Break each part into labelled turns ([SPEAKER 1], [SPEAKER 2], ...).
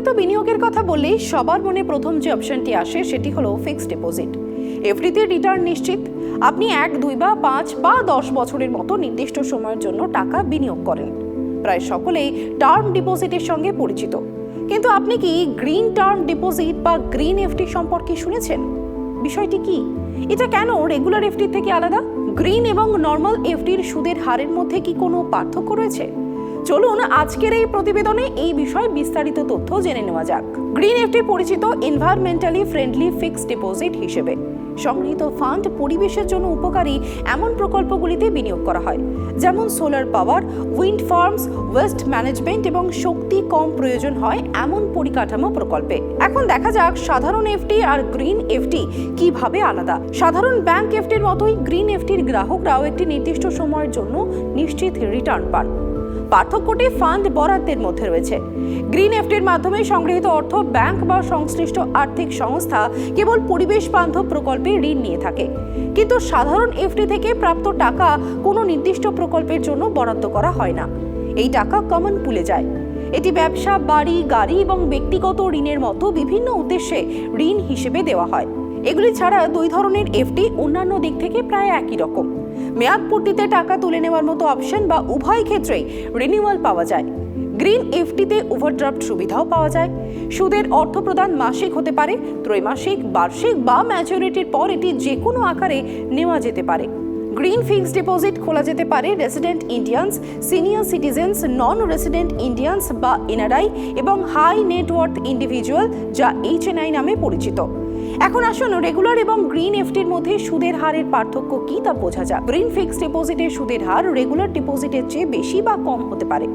[SPEAKER 1] সুরক্ষিত বিনিয়োগের কথা বললেই সবার মনে প্রথম যে অপশনটি আসে সেটি হলো ফিক্সড ডিপোজিট এফডিতে রিটার্ন নিশ্চিত। আপনি এক, দুই বা পাঁচ বা দশ বছরের মতো নির্দিষ্ট সময়ের জন্য টাকা বিনিয়োগ করেন। প্রায় সকলেই টার্ম ডিপোজিটের সঙ্গে পরিচিত। কিন্তু আপনি কি গ্রিন টার্ম ডিপোজিট বা গ্রিন এফডি সম্পর্কে শুনেছেন? বিষয়টি কি? এটা কেন রেগুলার এফডি থেকে আলাদা? গ্রিন এবং নর্মাল এফডির সুদের হারের মধ্যে কি কোনো পার্থক্য রয়েছে? চলুন আজকের এই প্রতিবেদনে এই বিষয়ে বিস্তারিত তথ্য জেনে নেওয়া যাক। গ্রিন এফডি পরিচিত এনভায়রনমেন্টালি ফ্রেন্ডলি ফিক্সড ডিপোজিট হিসেবে। সংগৃহীত ফান্ড পরিবেশের জন্য উপকারী এমন প্রকল্পগুলিতে বিনিয়োগ করা হয়, যেমন solar power wind farms waste management এবং শক্তি কম প্রয়োজন হয় এমন পরিকাঠামো প্রকল্পে। এখন দেখা যাক সাধারণ এফডি আর গ্রিন এফডি কীভাবে আলাদা। সাধারণ ব্যাংক এফডির মতোই গ্রিন এফটির গ্রাহকরাও একটি নির্দিষ্ট সময়ের জন্য নিশ্চিত রিটার্ন পান। পার্থক্যটি ফান্ড বরাদ্দের মধ্যে রয়েছে। গ্রিন এফডির মাধ্যমে সংগৃহীত অর্থ ব্যাংক বা সংশ্লিষ্ট আর্থিক সংস্থা কেবল পরিবেশ বান্ধব প্রকল্পে ঋণ নিয়ে থাকে। কিন্তু সাধারণ এফডি থেকে প্রাপ্ত টাকা কোনো নির্দিষ্ট প্রকল্পের জন্য বরাদ্দ করা হয় না। এই টাকা কমন পুলে যায়। এটি ব্যবসা, বাড়ি, গাড়ি এবং ব্যক্তিগত ঋণের মতো বিভিন্ন উদ্দেশ্যে ঋণ হিসেবে দেওয়া হয়। এগুলি ছাড়া দুই ধরনের এফডি অন্যান্য দিক থেকে প্রায় একই রকম। মেয়াদ পূর্তিতে টাকা তুলে নেওয়ার মতো অপশন বা উভয় ক্ষেত্রেই রিনিউয়াল পাওয়া যায়। গ্রিন এফডিতে ওভারড্রাফট সুবিধাও পাওয়া যায়। সুদের অর্থ প্রদান মাসিক হতে পারে, ত্রৈমাসিক, বার্ষিক বা ম্যাচুরিটির পর এটি যে কোনো আকারে নেওয়া যেতে পারে। গ্রিন ফিক্সড ডিপোজিট খোলা যেতে পারে resident Indians senior citizens non resident Indians বা এনআরআই এবং হাই নেটওয়ার্থ ইন্ডিভিজুয়াল যা এইচএনআই নামে পরিচিত। এখন আসুন রেগুলার এবং গ্রিন এফটির মধ্যে সুদের হারের পার্থক্য কি তা বোঝা যাক। গ্রিন ফিক্সড ডিপোজিটের সুদের হার রেগুলার ডিপোজিটের চেয়ে বেশি বা কম হতে পারে।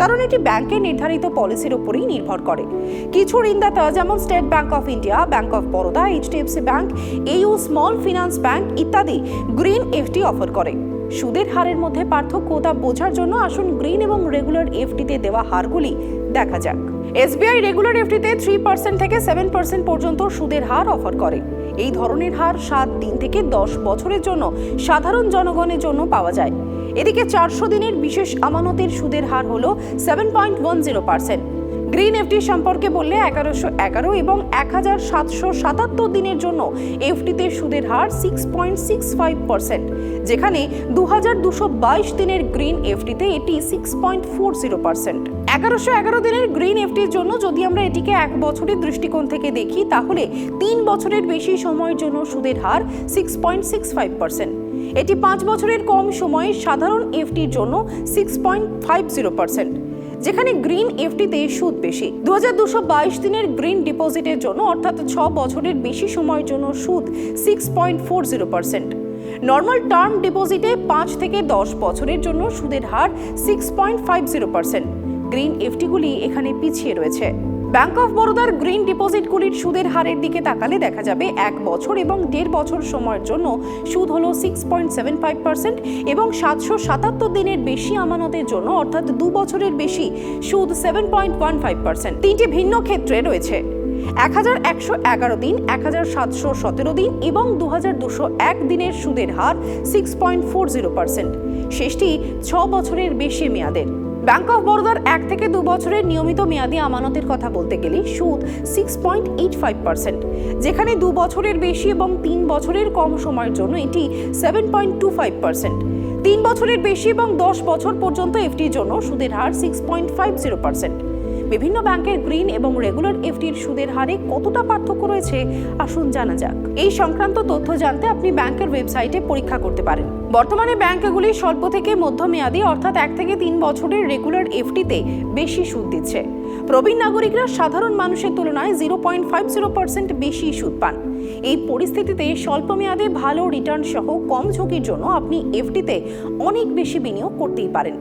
[SPEAKER 1] কারণ এটি ব্যাংকের নির্ধারিত পলিসির উপরেই নির্ভর করে। কিছু ঋণদাতা যেমন State Bank of India Bank of Baroda HDFC Bank AU Small Finance Bank ইত্যাদি গ্রিন এফটি অফার করে। সুদের হারের মধ্যে পার্থক্য তা বোঝার জন্য আসুন গ্রিন এবং রেগুলার এফটিতে দেওয়া হারগুলি দেখা যাক। এসবিআই রেগুলার এফডিতে থ্রি পার্সেন্ট থেকে সেভেন পার্সেন্ট পর্যন্ত সুদের হার অফার করে। এই ধরনের হার সাত দিন থেকে দশ বছরের জন্য সাধারণ জনগণের জন্য পাওয়া যায়। এদিকে চারশো দিনের বিশেষ আমানতের সুদের হার হল seven point one zero percent green FD সম্পর্কে বললে এগারোশো এগারো এবং এক হাজার সাতশো সাতাত্তর দিনের জন্য এফডিতে সুদের হার six point six five percent যেখানে দু হাজার দুশো বাইশ দিনের গ্রিন এফডিতে এটি six point four zero percent এগারোশো এগারো দিনের গ্রিন এফটির জন্য যদি আমরা এটিকে এক বছরের দৃষ্টিকোণ থেকে দেখি, তাহলে তিন বছরের বেশি সময়ের জন্য সুদের হার six point six five percent এটি পাঁচ বছরের কম সময়ে সাধারণ এফটির জন্য six point five zero percent যেখানে গ্রিন এফটিতে সুদ বেশি। দু হাজার দিনের গ্রিন ডিপোজিটের জন্য, অর্থাৎ ছ বছরের বেশি সময়ের জন্য সুদ six point four zero percent normal term ডিপোজিটে পাঁচ থেকে দশ বছরের জন্য সুদের হার six point five zero percent green এফটিগুলি এখানে পিছিয়ে রয়েছে। ব্যাংক অফ বরোদার গ্রিন ডিপোজিটগুলির সুদের হারের দিকে তাকালে দেখা যাবে এক বছর এবং দেড় বছর সময়ের জন্য সুদ হলো six point seven five percent এবং সাতশো সাতাত্তর দিনের বেশি আমানতের জন্য, অর্থাৎ দু বছরের বেশি, সুদ seven point one five percent তিনটি ভিন্ন ক্ষেত্রে রয়েছে। এক হাজার একশো এগারো দিন এক হাজার সাতশো সতেরো দিন এবং দু হাজার দুশো এক দিনের সুদের হার six point four zero percent শেষটি ছ বছরের বেশি মেয়াদের। ব্যাংক অফ বরোদার এক থেকে দু বছরের নিয়মিত মেয়াদী আমানতের কথা বলতে গেলে সুদ six point eight five percent যেখানে দু বছরের বেশি এবং তিন বছরের কম সময়ের জন্য এটি seven point two five percent তিন বছরের বেশি এবং দশ বছর পর্যন্ত এফটির জন্য সুদের হার six point five zero percent বিভিন্ন ব্যাংকের গ্রিন এবং রেগুলার এফডির সুদের হারে কতটা পার্থক্য রয়েছে, আসুন জানা যাক। এই সংক্রান্ত তথ্য জানতে আপনি ব্যাংকের ওয়েবসাইটে পরীক্ষা করতে পারেন। বর্তমানে ব্যাংকগুলি স্বল্প থেকে মধ্যমেয়াদী, অর্থাৎ এক থেকে তিন বছরের রেগুলার এফডিতে বেশি সুদ দিচ্ছে। প্রবীণ নাগরিকরা সাধারণ মানুষের তুলনায় zero point five zero percent বেশি সুদ পান। এই পরিস্থিতিতে স্বল্প মেয়াদে ভালো রিটার্ন সহ কম ঝুঁকির জন্য আপনি এফডিতে অনেক বেশি বিনিয়োগ করতেই পারেন।